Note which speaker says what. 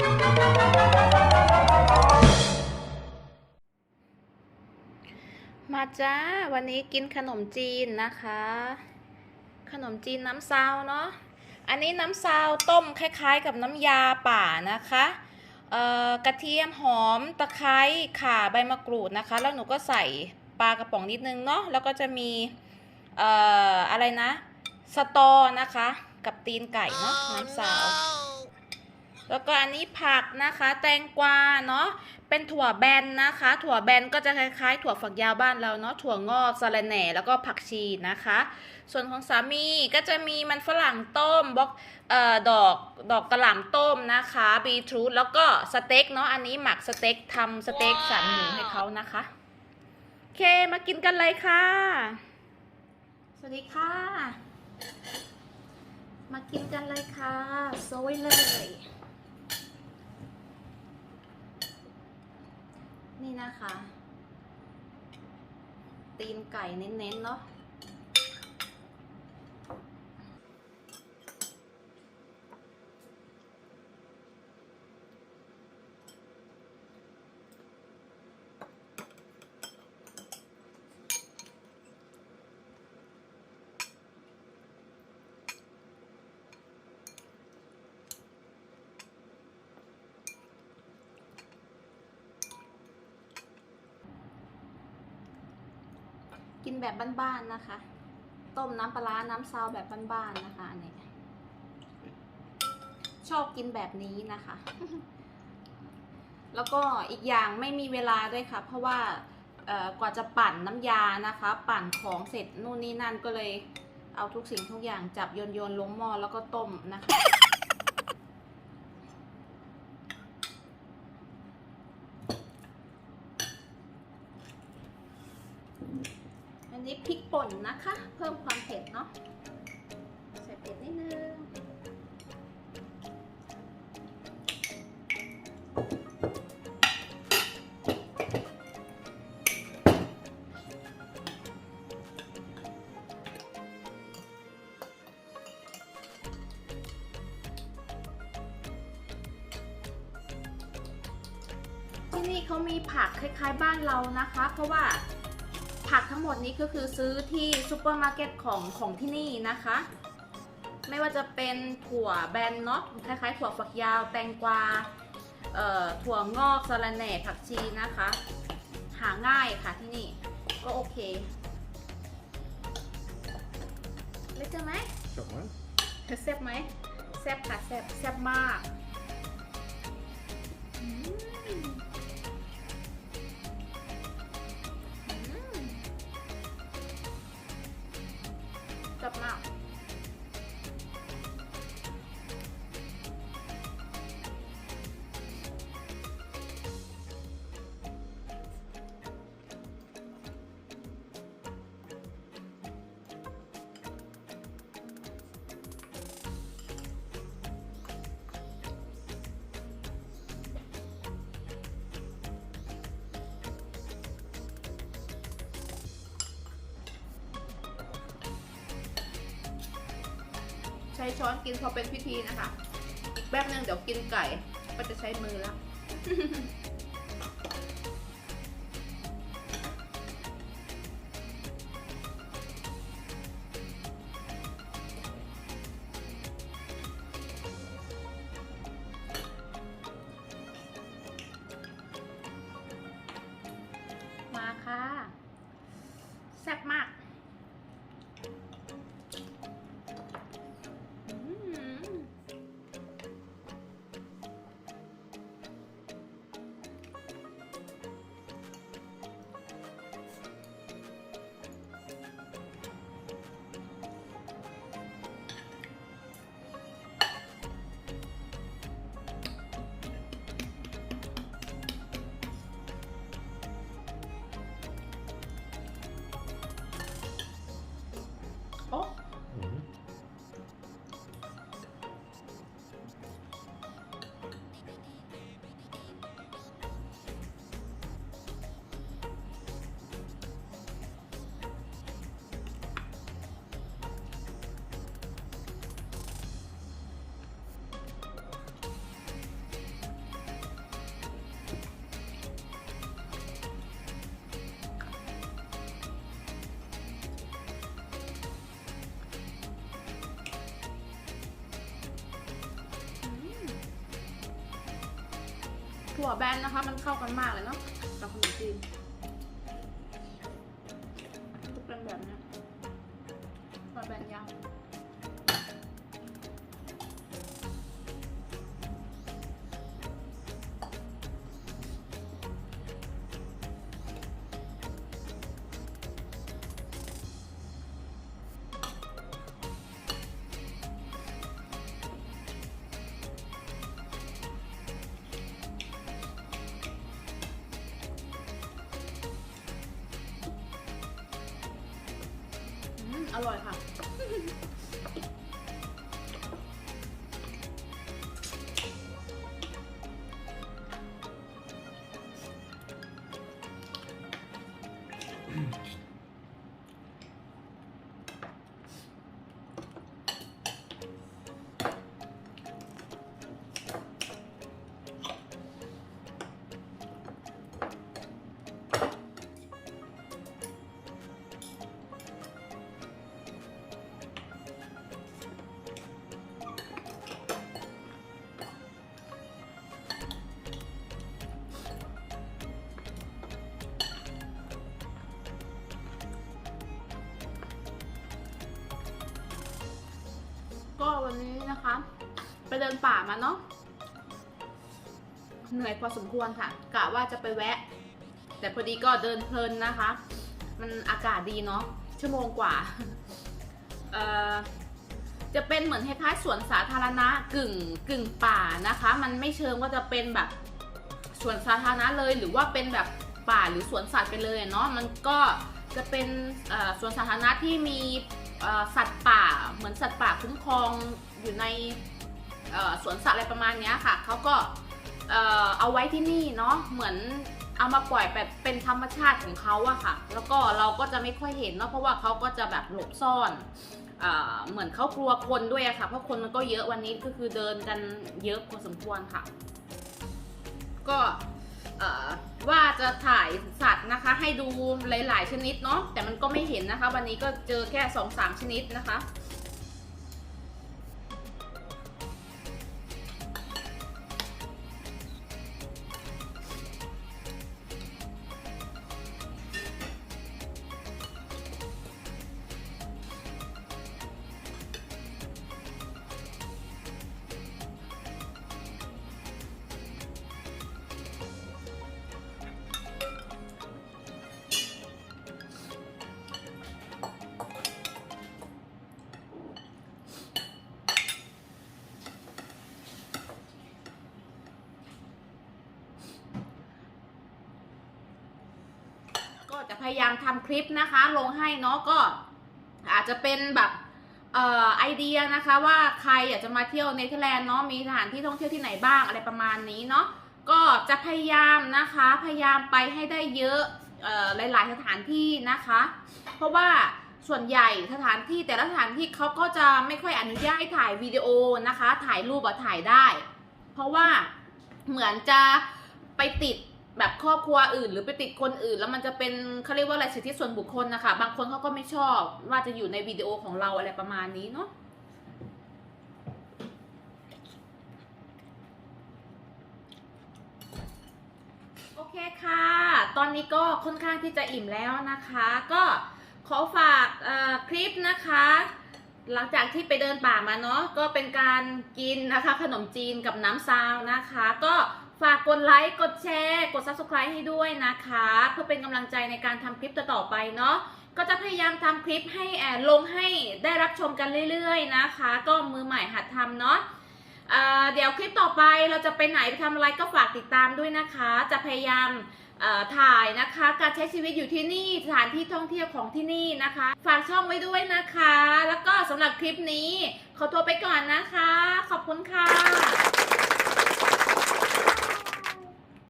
Speaker 1: มาจ้า วันนี้กินขนมจีนนะคะ ขนมจีนน้ำซาวเนาะอันนี้น้ำซาวต้มคล้ายๆ กับน้ำยาป่านะคะกระเทียมหอมตะไคร้ข่าใบมะกรูดนะคะ แล้วหนูก็ใส่ปลากระป๋องนิดนึงเนาะแล้วก็จะมีเอ่ออะไรนะ สตอนะคะ กับตีนไก่เนาะน้ำซาว แล้วก็อันนี้ผักนะคะ แตงกวาเนาะเป็นถั่วแบนนะคะ ถั่วแบนก็จะคล้ายๆ ถั่วฝักยาวบ้านเราเนาะถั่วงอกสะระแหน่แล้วก็ผักชีนะคะ ส่วนของสามีก็จะมีมันฝรั่งต้มบล็อกเอ่อดอกดอกกระหล่ำต้มนะคะบีทรูทแล้วก็สเต็กเนาะอันนี้หมักสเต็กทำสเต็กสันหมูให้เขานะคะโอเคมากินกันเลยค่ะ สวัสดีค่ะ มากินกันเลยค่ะโซยเลย นี่นะคะ ตีนไก่เน้นๆเนาะ แบบบ้านๆนะคะ ต้มน้ำปลาร้าน้ำซาวแบบบ้านๆนะคะอันนี้ชอบกินแบบนี้นะคะ แล้วก็อีกอย่างไม่มีเวลาด้วยค่ะ เพราะว่ากว่าจะปั่นน้ำยานะคะ ปั่นของเสร็จนู่นนี่นั่นก็เลยเอาทุกสิ่งทุกอย่างจับโยนโยนลงหม้อแล้วก็ต้มนะคะ อันนี้ พริกป่นนะคะ เพิ่มความเผ็ดเนาะใส่เผ็ดนิดนึงที่นี่เขามีผักคล้ายๆบ้านเรานะคะ เพราะว่า ผักทั้งหมดนี้ก็คือซื้อที่ซูเปอร์มาร์เก็ตของของที่นี่นะคะ ไม่ว่าจะเป็นถั่วแบนเนาะคล้ายๆ ถั่วฝักยาวแตงกวาเอ่อถั่วงอกสะระแหน่ผักชีนะคะ หาง่ายค่ะที่นี่ก็โอเคเล็กจะไหม
Speaker 2: Zeg maar.
Speaker 1: แซ่บไหมแซ่บค่ะแซ่บแซ่บมากอื มาก ช้ช้อนกินพอเป็นพิธีนะคะ อีกแป๊บนึงเดี๋ยวกินไก่ ก็จะใช้มือแล้ว ถั่วแบนนะคะ มันเข้ากันมากเลยเนาะกับขนมจีน อร่อยค่ะ นะคะ ไปเดินป่ามาเนาะเหนื่อยพอสมควรค่ะกะว่าจะไปแวะ แต่พอดีก็เดินเพลินนะคะ มันอากาศดีเนาะชั่วโมงกว่าเอ่อจะเป็นเหมือนคล้ายๆสวนสาธารณะกึ่งกึ่งป่านะคะ มันไม่เชิงว่าจะเป็นแบบสวนสาธารณะเลยหรือว่าเป็นแบบป่าหรือสวนสัตว์ไปเลยเนาะมันก็จะเป็นสวนสาธารณะที่มีสัตว์ป่าเหมือนสัตว์ป่าคุ้มครอง อยู่ในสวนสัตว์อะไรประมาณนี้ค่ะเขาก็เอาไว้ที่นี่เนาะเหมือนเอามาปล่อยแบบเป็นธรรมชาติของเขาอะค่ะ แล้วก็เราก็จะไม่ค่อยเห็นเนาะเพราะว่าเขาก็จะแบบหลบซ่อนเอเหมือนเขากลัวคนด้วยอะค่ะ เพราะคนมันก็เยอะวันนี้ก็คือเดินกันเยอะพอสมควรค่ะ ก็ว่าจะถ่ายสัตว์นะคะ ให้ดูหลาย ๆ ชนิดเนาะแต่มันก็ไม่เห็นนะคะ วันนี้ก็เจอแค่2อสามชนิดนะคะ จะพยายามทำคลิปนะคะ ลงให้เนาะก็อาจจะเป็นแบบเอ่อไอเดียนะคะว่าใครอยากจะมาเที่ยวเนเธอร์แลนด์เนาะมีสถานที่ท่องเที่ยวที่ไหนบ้างอะไรประมาณนี้เนาะก็จะพยายามนะคะพยายามไปให้ได้เยอะหลาย ๆ สถานที่นะคะ เพราะว่าส่วนใหญ่สถานที่แต่ละสถานที่เขาก็จะไม่ค่อยอนุญาตให้ถ่ายวิดีโอนะคะ ถ่ายรูปอะถ่ายได้ เพราะว่าเหมือนจะไปติด แบบครอบครัวอื่น หรือไปติดคนอื่น แล้วมันจะเป็นเขาเรียกว่าอะไรสิทธิส่วนบุคคลนะคะบางคนเขาก็ไม่ชอบว่าจะอยู่ในวิดีโอของเราอะไรประมาณนี้เนาะโอเคค่ะ ตอนนี้ก็ค่อนข้างที่จะอิ่มแล้วนะคะ ก็ขอฝากคลิปนะคะ หลังจากที่ไปเดินป่ามาเนาะก็เป็นการกินนะคะขนมจีนกับน้ำซาวนะคะ ก็ ฝากกดไลค์กดแชร์กด subscribe ให้ด้วยนะคะ เพื่อเป็นกำลังใจในการทำคลิปต่อๆไปเนาะก็จะพยายามทำคลิปให้แอบลงให้ได้รับชมกันเรื่อย ๆ นะคะ ก็มือใหม่หัดทำเนาะเเดี๋ยวคลิปต่อไปเราจะไปไหนไปทำอะไรก็ฝากติดตามด้วยนะคะ จะพยายามถ่ายนะคะ การใช้ชีวิตอยู่ที่นี่สถานที่ท่องเที่ยวของที่นี่นะคะ ฝากช่องไว้ด้วยนะคะ แล้วก็สำหรับคลิปนี้ขอตัวไปก่อนนะคะ ขอบคุณค่ะ